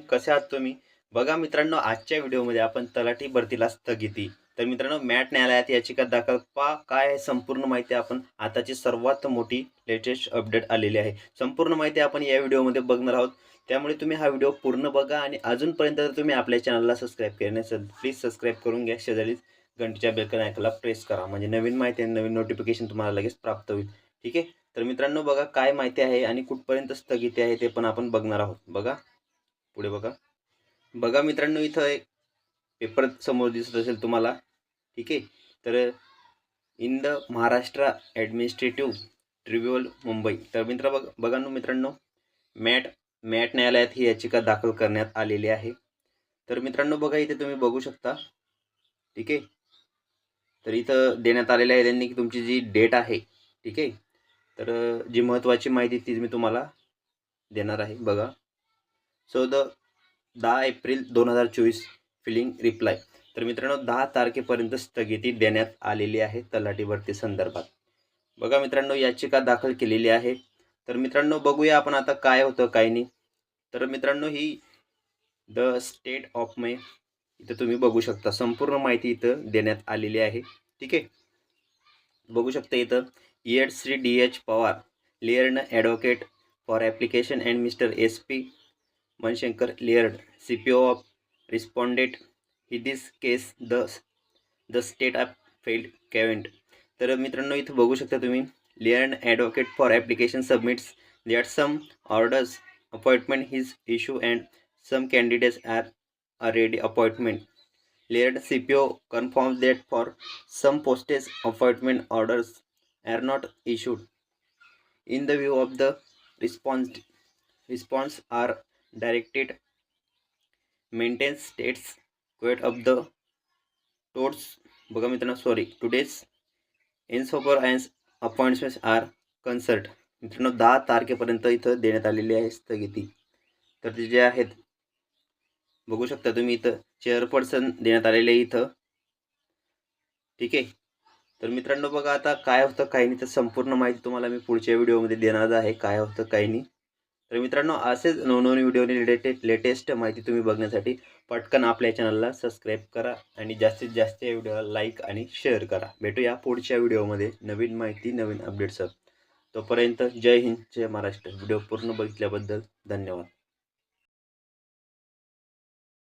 कसे आहात तुम्ही? बघा मित्रांनो आजच्या व्हिडिओमध्ये आपण तलाठी भरतीला स्थगिती. तर मित्रांनो मॅट न्यायालयात याचिका दाखल. पा काय आहे संपूर्ण माहिती आपण आताची सर्वात मोठी लेटेस्ट अपडेट आलेली आहे. संपूर्ण माहिती आपण या व्हिडिओमध्ये बघणार आहोत. त्यामुळे तुम्ही हा व्हिडिओ पूर्ण बघा आणि अजूनपर्यंत जर तुम्ही आपल्या चॅनलला सबस्क्राईब केले नसेल प्लीज सबस्क्राईब करून घ्या. शेजारीच घंटीच्या बेलकन ऐकायला प्रेस करा. म्हणजे नवीन माहिती आणि नवीन नोटिफिकेशन तुम्हाला लगेच प्राप्त होईल. ठीक आहे? तर मित्रांनो बघा काय माहिती आहे आणि कुठपर्यंत स्थगिती आहे ते पण आपण बघणार आहोत. बघा. पुढे बघा. बघा मित्रांनो इथं एक पेपर समोर दिसत असेल तुम्हाला. ठीक आहे? तर in the Maharashtra administrative tribunal Mumbai तर मित्र बघ बघा ना मित्रांनो मॅट मॅट न्यायालयात ही याचिका दाखल करण्यात आलेली आहे. तर मित्रांनो बघा इथे तुम्ही बघू शकता. ठीक आहे? तर इथं देण्यात आलेलं आहे त्यांनी की तुमची जी डेट आहे ठीक आहे? तर जी महत्त्वाची माहिती ती मी तुम्हाला देणार आहे. बघा. सो द दहा एप्रिल दोन हजार चोवीस फिलिंग रिप्लाय तर मित्रांनो दहा तारखेपर्यंत स्थगिती देण्यात आलेली आहे तलाठी भरती संदर्भात. बघा मित्रांनो याचिका दाखल केलेली आहे. तर मित्रांनो बघूया आपण आता काय होतं काय नाही. तर मित्रांनो ही द स्टेट ऑफ मे इथं तुम्ही बघू शकता. संपूर्ण माहिती इथं देण्यात आलेली आहे. ठीक आहे? बघू शकता इथं ad Shri D H Pawar learn advocate for application and mister S P Manshankar learned C P O of responded he this case the the state of failed caveat तर मित्रांनो इथं बघू शकता तुम्ही learn advocate for application submits that some orders appointment his issue and some candidates are a ready appointment. Laird CPO confirms that for some postage appointment orders are not issued. In the view of the response, response are directed maintain states quote of the towards बघा मित्रांनो sorry today's in सोपर and appointments are concert मित्रांनो दहा तारखेपर्यंत इथं देण्यात आलेली आहे स्थगिती. तर ते जे आहेत बघू शकता तुम्ही इथं चेअरपर्सन देण्यात आलेले आहे इथं. ठीक आहे? तर मित्रांनो बघा आता काय होतं काही नाही तर संपूर्ण माहिती तुम्हाला मी पुढच्या व्हिडिओमध्ये देणार आहे काय होतं काही नाही. तर मित्रांनो असेच नवनवीन व्हिडिओने रिलेटेड लेटेस्ट माहिती तुम्ही बघण्यासाठी पटकन आपल्या चॅनलला सबस्क्राईब करा आणि जास्तीत जास्त या व्हिडिओला लाईक आणि शेअर करा. भेटूया पुढच्या व्हिडिओमध्ये नवीन माहिती नवीन अपडेट्स. तोपर्यंत जय हिंद जय महाराष्ट्र. व्हिडिओ पूर्ण बघितल्याबद्दल धन्यवाद.